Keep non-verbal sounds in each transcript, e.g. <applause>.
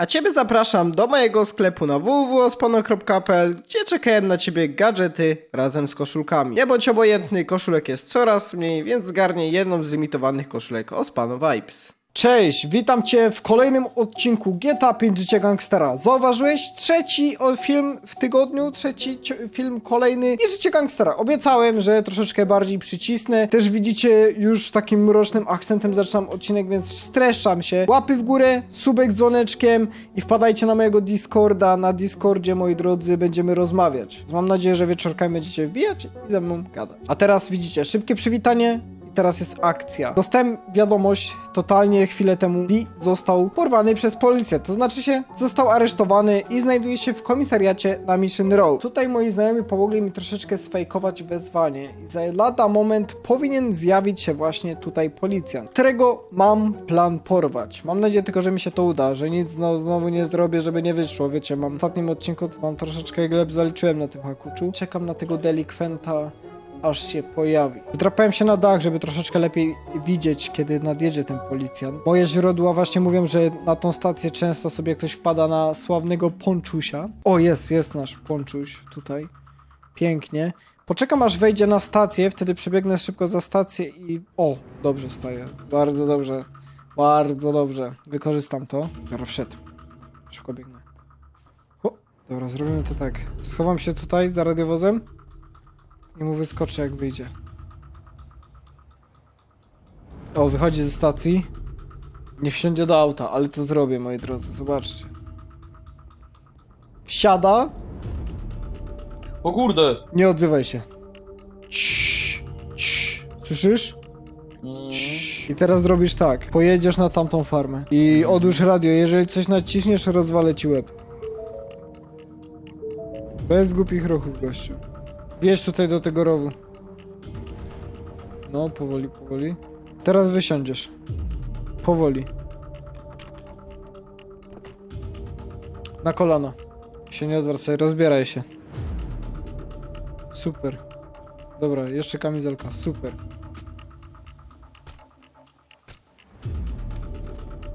A Ciebie zapraszam do mojego sklepu na www.ospono.pl, gdzie czekają na Ciebie gadżety razem z koszulkami. Nie bądź obojętny, koszulek jest coraz mniej, więc zgarnij jedną z limitowanych koszulek Ospano Vibes. Cześć, witam Cię w kolejnym odcinku GTA 5 Życie Gangstera. Zauważyłeś? Trzeci film w tygodniu, trzeci film kolejny i Życie Gangstera. Obiecałem, że troszeczkę bardziej przycisnę. Też widzicie, już takim mrocznym akcentem zaczynam odcinek, więc streszczam się. Łapy w górę, subek z dzwoneczkiem i wpadajcie na mojego Discorda. Na Discordzie, moi drodzy, będziemy rozmawiać. Mam nadzieję, że wieczorkami będziecie wbijać i ze mną gadać. A teraz widzicie, szybkie przywitanie. I teraz jest akcja. Dostałem wiadomość totalnie chwilę temu. Lee został porwany przez policję. To znaczy się, został aresztowany i znajduje się w komisariacie na Mission Row. Tutaj moi znajomi pomogli mi troszeczkę sfejkować wezwanie. I za lada moment powinien zjawić się właśnie tutaj policjant, którego mam plan porwać. Mam nadzieję tylko, że mi się to uda, że nic no, znowu nie zrobię, żeby nie wyszło. Wiecie, mam w ostatnim odcinku to tam troszeczkę gleb zaliczyłem na tym hakuczu. Czekam na tego delikwenta aż się pojawi. Wdrapałem się na dach, żeby troszeczkę lepiej widzieć, kiedy nadjedzie ten policjant. Moje źródła właśnie mówią, że na tą stację często sobie ktoś wpada na sławnego Ponczusia. O, jest, jest nasz Ponczuś tutaj. Pięknie. Poczekam aż wejdzie na stację, wtedy przebiegnę szybko za stację i... O, dobrze staję. Bardzo dobrze. Bardzo dobrze. Wykorzystam to. Dobra, wszedł. Szybko biegnę. O, dobra, zrobimy to tak. Schowam się tutaj za radiowozem i mu wyskoczy jak wyjdzie. O, wychodzi ze stacji. Nie wsiądzie do auta, ale to zrobię, moi drodzy, zobaczcie. Wsiada, O kurde! nie odzywaj się. Ciii, ciii. Słyszysz? Mm, I teraz zrobisz tak. Pojedziesz na tamtą farmę i odłóż radio. Jeżeli coś naciśniesz, rozwalę ci łeb. Bez głupich ruchów, gościu. Wjedź tutaj do tego rowu. No, powoli, powoli. Teraz wysiądziesz. Powoli. Na kolana. Się nie odwracaj, rozbieraj się. Super. Dobra, jeszcze kamizelka. Super.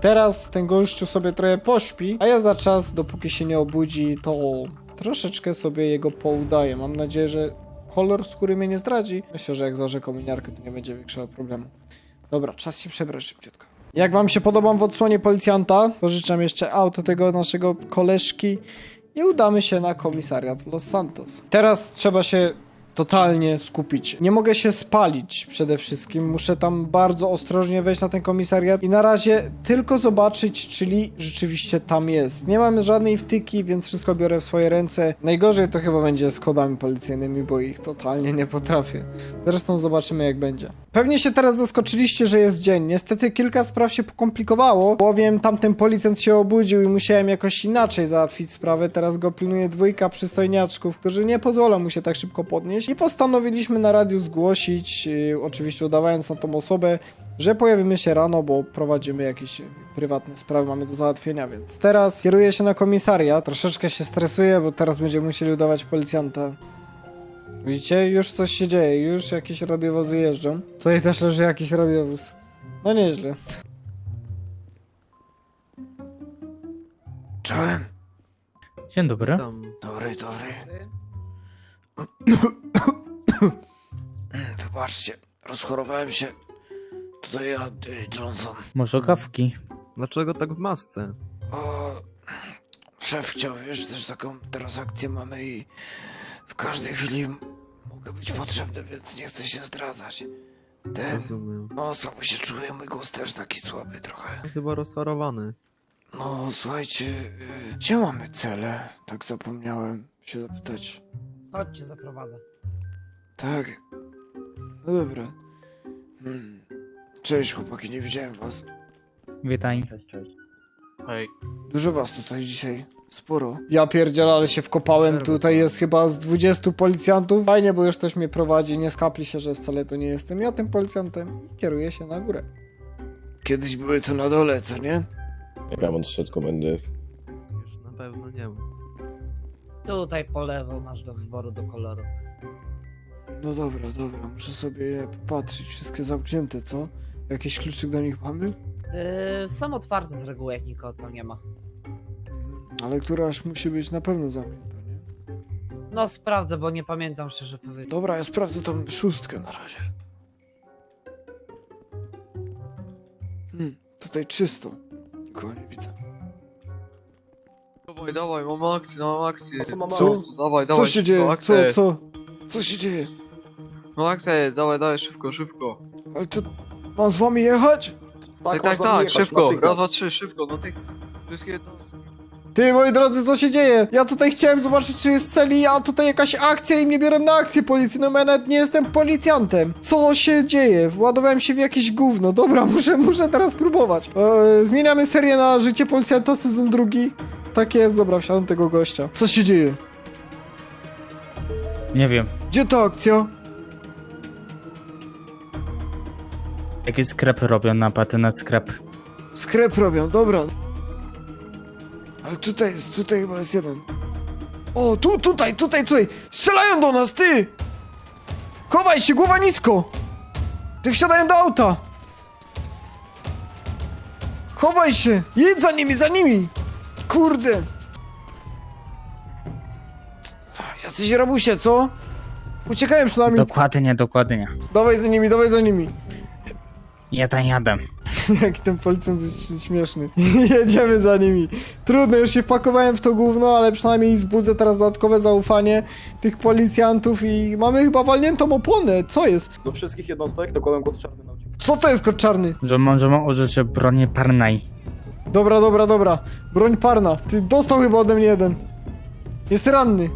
Teraz ten gościu sobie trochę pośpi, a ja za czas, dopóki się nie obudzi, to troszeczkę sobie jego poudaję. Mam nadzieję, że kolor skóry mnie nie zdradzi. Myślę, że jak założę kominiarkę, to nie będzie większego problemu. Dobra, czas się przebrać szybciutko. Jak wam się podobam w odsłonie policjanta, pożyczam jeszcze auto tego naszego koleżki i udamy się na komisariat w Los Santos. Teraz trzeba się totalnie skupić. Nie mogę się spalić przede wszystkim. Muszę tam bardzo ostrożnie wejść na ten komisariat i na razie tylko zobaczyć, czyli rzeczywiście tam jest. Nie mamy żadnej wtyki, więc wszystko biorę w swoje ręce. Najgorzej to chyba będzie z kodami policyjnymi, bo ich totalnie nie potrafię. Zresztą zobaczymy jak będzie. Pewnie się teraz zaskoczyliście, że jest dzień. Niestety kilka spraw się pokomplikowało, bowiem tamten policjant się obudził i musiałem jakoś inaczej załatwić sprawę. Teraz go pilnuje dwójka przystojniaczków, którzy nie pozwolą mu się tak szybko podnieść i postanowiliśmy na radiu zgłosić, yy, oczywiście udawając na tą osobę, że pojawimy się rano, bo prowadzimy jakieś yy, prywatne sprawy, mamy do załatwienia, więc teraz kieruję się na komisariat. Troszeczkę się stresuję, bo teraz będziemy musieli udawać policjanta. Widzicie? Już coś się dzieje, już jakieś radiowozy jeżdżą. Tutaj też leży jakiś radiowóz. No nieźle. Czołem. Dzień dobry. Dobry, dobry. Wybaczcie, rozchorowałem się. Tutaj ja, y, Johnson. Może kawki? Dlaczego tak w masce? O, szef chciał, wiesz, też taką teraz akcję mamy i w każdej chwili mogę być potrzebny, więc nie chcę się zdradzać. Ten, Rozumiem. no słabo się czuję, mój głos też taki słaby trochę. Chyba rozchorowany. No, słuchajcie, y, gdzie mamy cele? Tak zapomniałem się zapytać. Chodźcie, zaprowadzę. Tak. No dobra. Hmm. Cześć chłopaki, nie widziałem was. Witaj. Dużo was tutaj dzisiaj. Sporo. Ja pierdzielę, ale się wkopałem. Tutaj jest chyba z 20 policjantów. Fajnie, bo już ktoś mnie prowadzi. Nie skapli się, że wcale to nie jestem ja tym policjantem i kieruję się na górę. Kiedyś były tu na dole, co nie? Ramon zszedł komendy. Już na pewno nie ma. Tutaj po lewo masz do wyboru do koloru. No dobra, dobra. Muszę sobie je popatrzeć. Wszystkie zamknięte, co? Jakiś kluczyk do nich mamy? Yy, są otwarte z reguły, jak nikogo tam nie ma. Ale któraś musi być na pewno zamknięta, nie? No sprawdzę, bo nie pamiętam szczerze powiedzieć. Dobra, ja sprawdzę tam szóstkę na razie. Hmm, tutaj czysto. Nikogo nie widzę. Dawaj, dawaj, mam akcję, mam akcję. Co, akcję? Dawaj, Co dawaj. się dzieje? Co, co? Co się dzieje? No akcja jest, dawaj, dawaj, szybko, szybko. Ale to... Mam z wami jechać? Tak, tak, tak, szybko. Raz, dwa, trzy, szybko, no ty. Wszystkie. Ty, moi drodzy, co się dzieje? Ja tutaj chciałem zobaczyć, czy jest celi, a tutaj jakaś akcja i mnie biorą na akcję policyjną, ja nawet nie jestem policjantem. Co się dzieje? Władowałem się w jakieś gówno. Dobra, <laughs> muszę, muszę teraz próbować. E, zmieniamy serię na Życie Policjanta, sezon drugi. Tak jest, dobra, wsiadam tego gościa. Co się dzieje? Nie wiem. Gdzie ta akcja? Jakie sklepy robią napady na sklep? Sklep robią, dobra. Ale tutaj jest, tutaj chyba jest jeden. O, tu, tutaj, tutaj, tutaj! Strzelają do nas, ty! Chowaj się, głowa nisko! Ty wsiadają do auta! Chowaj się! Jedź za nimi, za nimi! Kurde! Jacyś rabusie, co? Uciekają przynajmniej. Dokładnie, dokładnie. Dawaj za nimi, dawaj za nimi. Jeden, jeden. Jaki ten policjant jest śmieszny. <laughs> Jedziemy za nimi. Trudno, już się wpakowałem w to gówno, ale przynajmniej zbudzę teraz dodatkowe zaufanie tych policjantów i mamy chyba walniętą oponę. Co jest? Do wszystkich jednostek dokładam kod czarny na uciek. Co to jest kot czarny? Że możemy użyć broni parnej. Dobra, dobra, dobra. Broń parna. Ty dostał chyba ode mnie jeden. Jest ranny.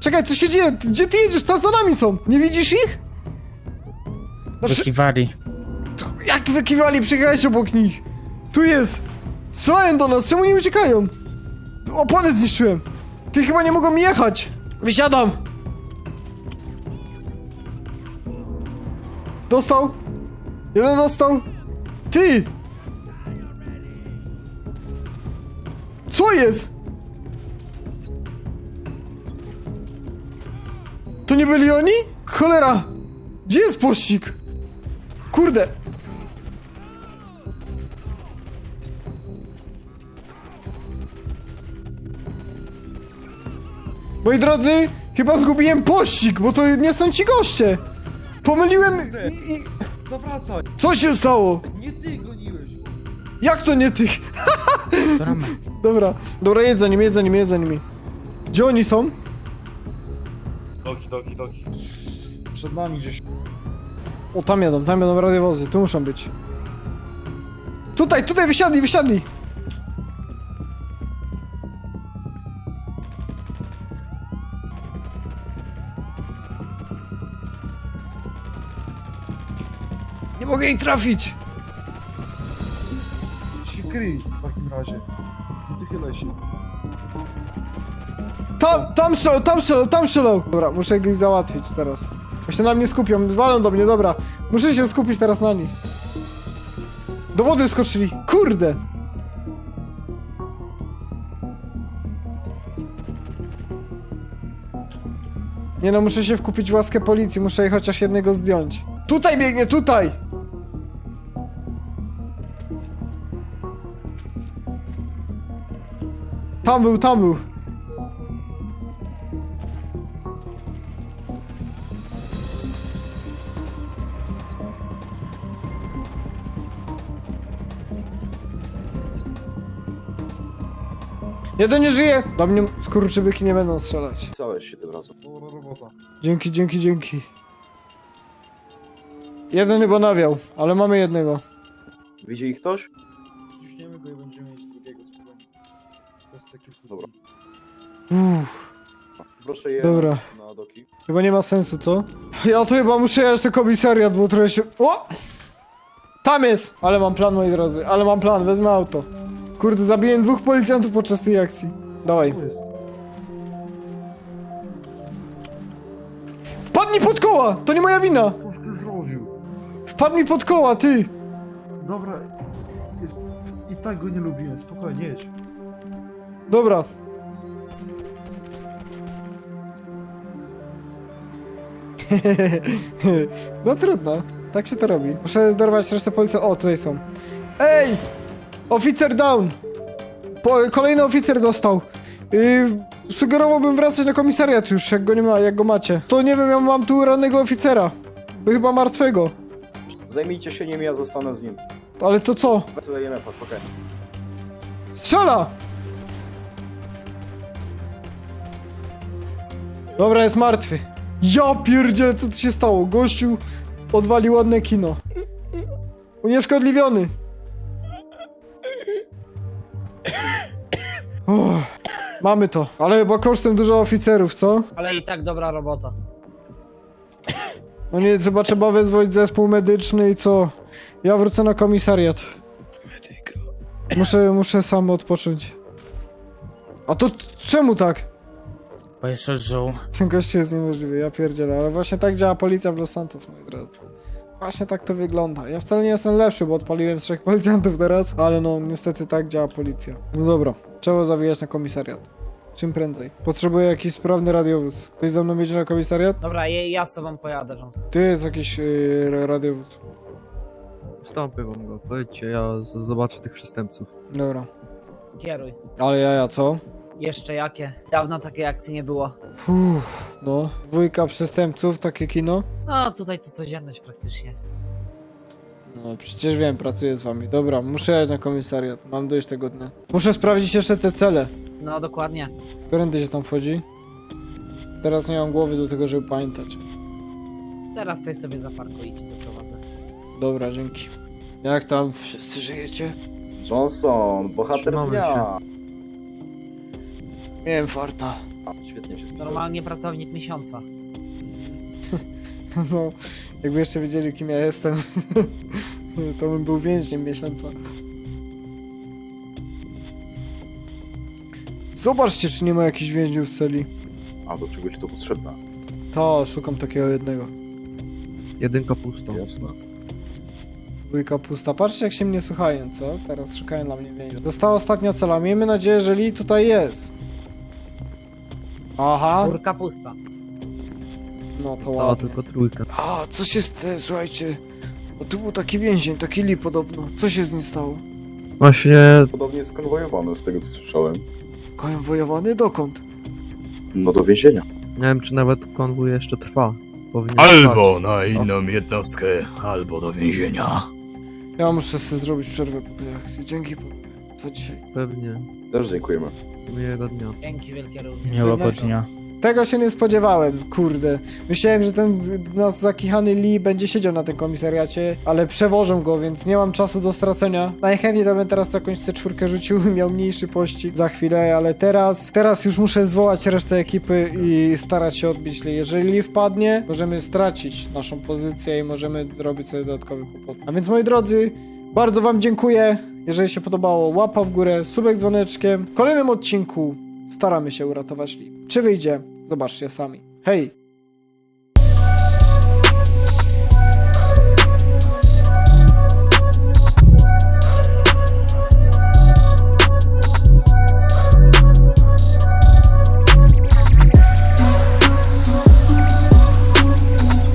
Czekaj, co się dzieje? Gdzie ty jedziesz? Tam za nami są. Nie widzisz ich? Znaczy, Wykiwali. Jak wykiwali? Przyjechałeś obok nich. Tu jest. Strzelają do nas. Czemu nie uciekają? Opony zniszczyłem. Ty chyba nie mogą jechać. Wysiadam. Dostał. Jeden dostał. Ty. Co jest? To nie byli oni? Cholera. Gdzie jest pościg? Kurde. Moi drodzy, chyba zgubiłem pościg, bo to nie są ci goście. Pomyliłem i... i... Zawracaj! Co się stało? Nie ty goniłeś! Jak to nie tych? Bramy. <laughs> Dobra, dobra, jedz za nimi, jedz za nimi, jedz za nimi. Gdzie oni są? Doki, doki, doki. Przed nami gdzieś. O, tam jadą, tam jadą radiowozy, tu muszą być. Tutaj, tutaj, wysiadli, wysiadli! Mogę ich trafić! się kryj w takim razie. Nie wychylaj się. Tam, tam strzelał, tam strzelał, tam strzelał! Dobra, muszę ich załatwić teraz. Bo się na mnie skupią, walą do mnie, dobra. Muszę się skupić teraz na nich. Do wody skoczyli, kurde! Nie no, muszę się wkupić w łaskę policji, muszę jej chociaż jednego zdjąć. Tutaj biegnie, tutaj! Tam był, tam był. Jeden nie żyje! Do mnie skurczybyki nie będą strzelać. Pisałeś się tym razem. Dobra robota. Dzięki, dzięki, dzięki. Jeden chyba nawiał, ale mamy jednego. Widzi ich ktoś? Uff, Proszę je Dobra. na doki. chyba nie ma sensu, co? Ja to chyba muszę jechać do komisariat, bo trochę się... O! Tam jest! Ale mam plan, moi drodzy, ale mam plan, wezmę auto. Kurde, zabiję dwóch policjantów podczas tej akcji. Dawaj. Jest. Wpadł mi pod koła! To nie moja wina! Coś ty zrobił? Wpadł mi pod koła, ty! Dobra. I, I tak go nie lubiłem. Spokojnie, jedź. Dobra. <laughs> no trudno. Tak się to robi. Muszę dorwać resztę policji. O, tutaj są. Ej! Oficer down! po, kolejny oficer dostał. Yy, sugerowałbym wracać na komisariat już, jak go nie ma, jak go macie. To nie wiem, ja mam tu rannego oficera. Chyba martwego. Zajmijcie się nim, ja zostanę z nim. Ale to co? Wezmę IMF-a, spokojnie. Strzela! Dobra, jest martwy. Ja pierdzielę, co tu się stało? Gościu odwalił ładne kino. Unieszkodliwiony. Uff, mamy to, ale chyba kosztem dużo oficerów, co? Ale i tak dobra robota. No nie, trzeba, trzeba wezwać zespół medyczny i co? Ja wrócę na komisariat. Muszę, muszę sam odpocząć. A to c- czemu tak? Bo jeszcze żył. Ten gość jest niemożliwy, ja pierdzielę, ale właśnie tak działa policja w Los Santos, moi drodzy. Właśnie tak to wygląda. Ja wcale nie jestem lepszy, bo odpaliłem trzech <laughs> policjantów teraz, ale no niestety tak działa policja. No dobra, trzeba zawijać na komisariat. Czym prędzej. Potrzebuję jakiś sprawny radiowóz. Ktoś ze mną jedzie na komisariat? Dobra, ja, ja z tobą pojadę, John. Tu jest jakiś yy, radiowóz. Ustąpię wam go, powiedzcie, ja z- zobaczę tych przestępców. Dobra. Kieruj. Ale jaja, co? Jeszcze jakie? Dawno takiej akcji nie było. Uff, no. Dwójka przestępców, takie kino? No, tutaj to codzienność praktycznie. No przecież wiem, pracuję z wami. Dobra, muszę jechać na komisariat. Mam dość tego dnia. Muszę sprawdzić jeszcze te cele. No, dokładnie. Którędy się tam wchodzi? Teraz nie mam głowy do tego, żeby pamiętać. Teraz coś sobie zaparkuj i ci zaprowadzę. Dobra, dzięki. Jak tam wszyscy żyjecie? Johnson, bohater Trzymamy dnia. Miałem farta. Świetnie się. Normalnie pracownik miesiąca. <laughs> No, jakby jeszcze wiedzieli kim ja jestem, <laughs> to bym był więźniem miesiąca. Zobaczcie, czy nie ma jakichś więźniów w celi. A do czegoś to potrzebne. To, szukam takiego jednego. Jedynka pustą. Jasne. Dwójka pusta. Patrzcie, jak się mnie słuchają, co? Teraz szukają dla mnie więźniów. Została ostatnia cela. Miejmy nadzieję, że Lee tutaj jest. Aha. Czwórka pusta. No to Została ładnie. tylko trójka. A, co się stało? Słuchajcie. Bo tu był taki więzień, taki Lee podobno. Co się z nim stało? Właśnie Podobnie skonwojowany z tego co słyszałem. Konwojowany? Dokąd? No do więzienia. nie wiem, czy nawet konwój jeszcze trwa. Powinien Albo trwać. na inną jednostkę, albo do więzienia. Ja muszę sobie zrobić przerwę po tej akcji. Dzięki. Co dzisiaj? Pewnie. Też dziękujemy. Miłego dnia. Dzięki wielkie również. Miłego dnia. Tego się nie spodziewałem, kurde. Myślałem, że ten z- nas zakichany Lee będzie siedział na tym komisariacie, ale przewożą go, więc nie mam czasu do stracenia. Najchętniej to bym teraz jakąś C4 rzucił, <laughs> miał mniejszy pościg za chwilę, ale teraz, teraz już muszę zwołać resztę ekipy i starać się odbić Lee. Jeżeli Lee wpadnie, możemy stracić naszą pozycję i możemy robić sobie dodatkowy kłopot. A więc moi drodzy, bardzo wam dziękuję. Jeżeli się podobało, łapa w górę, subek dzwoneczkiem. W kolejnym odcinku staramy się uratować Lee. Czy wyjdzie? Zobaczcie sami. Hej!